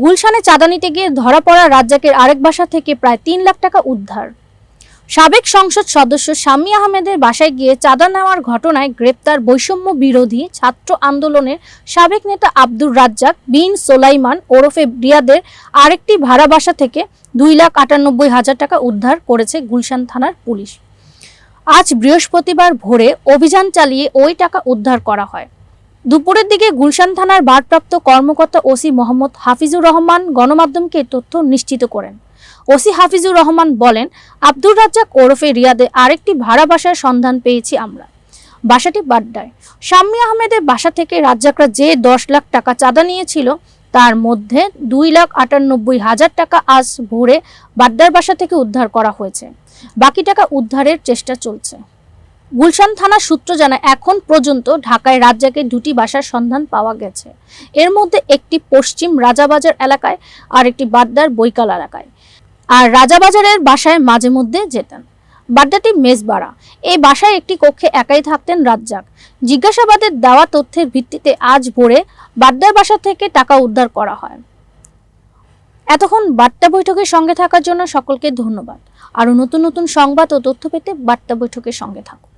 গুলশানে চাঁদা নিতে গিয়ে ধরা পড়া রাজ্জাকের আরেক বাসা থেকে প্রায় তিন লাখ টাকা উদ্ধার। সাবেক সংসদ সদস্য শাম্মী আহমেদের বাসায় গিয়ে চাঁদা নেওয়ার ঘটনায় গ্রেপ্তার বৈষম্য বিরোধী ছাত্র আন্দোলনের সাবেক নেতা আব্দুর রাজ্জাক বিন সোলাইমান ওরফে রিয়াদের আরেকটি ভাড়া বাসা থেকে দুই লাখ আটানব্বই হাজার টাকা উদ্ধার করেছে গুলশান থানার পুলিশ। আজ বৃহস্পতিবার ভোরে অভিযান চালিয়ে ওই টাকা উদ্ধার করা হয়। দুপুরের দিকে গুলশান থানার ভারপ্রাপ্ত কর্মকর্তা ওসি মোহাম্মদ হাফিজুর রহমান গণমাধ্যমকে তথ্য নিশ্চিত করেন। ওসি হাফিজুর রহমান বলেন, আব্দুর রাজ্জাক ওরফে রিয়াদে আরেকটি ভাড়া বাসার সন্ধান পেয়েছি আমরা। বাসাটি বাড্ডায়। শাম্মী আহমেদের বাসা থেকে রাজ্জাকরা যে দশ লাখ টাকা চাঁদা নিয়েছিল, তার মধ্যে দুই লাখ আটানব্বই হাজার টাকা আজ ভোরে বাড্ডার বাসা থেকে উদ্ধার করা হয়েছে। বাকি টাকা উদ্ধারের চেষ্টা চলছে। গুলশান থানা সূত্র জানায়, এখন পর্যন্ত ঢাকায় রাজ্জাকের দুটি বাসার সন্ধান পাওয়া গেছে। এর মধ্যে একটি পশ্চিম রাজাবাজার এলাকায়, আর একটি বাড্ডার বৈকাল এলাকায়। আর রাজাবাজারের বাসায় মাঝে মধ্যে যেতেন। বাড্ডাটি মেজবাড়া। এই বাসায় একটি কক্ষে একাই থাকতেন রাজ্জাক। জিজ্ঞাসাবাদের দেওয়া তথ্যের ভিত্তিতে আজ ভোরে বাড্ডার বাসা থেকে টাকা উদ্ধার করা হয়। এতক্ষণ বার্তা বৈঠকের সঙ্গে থাকার জন্য সকলকে ধন্যবাদ। আরও নতুন নতুন সংবাদ ও তথ্য পেতে বার্তা বৈঠকের সঙ্গে থাকুন।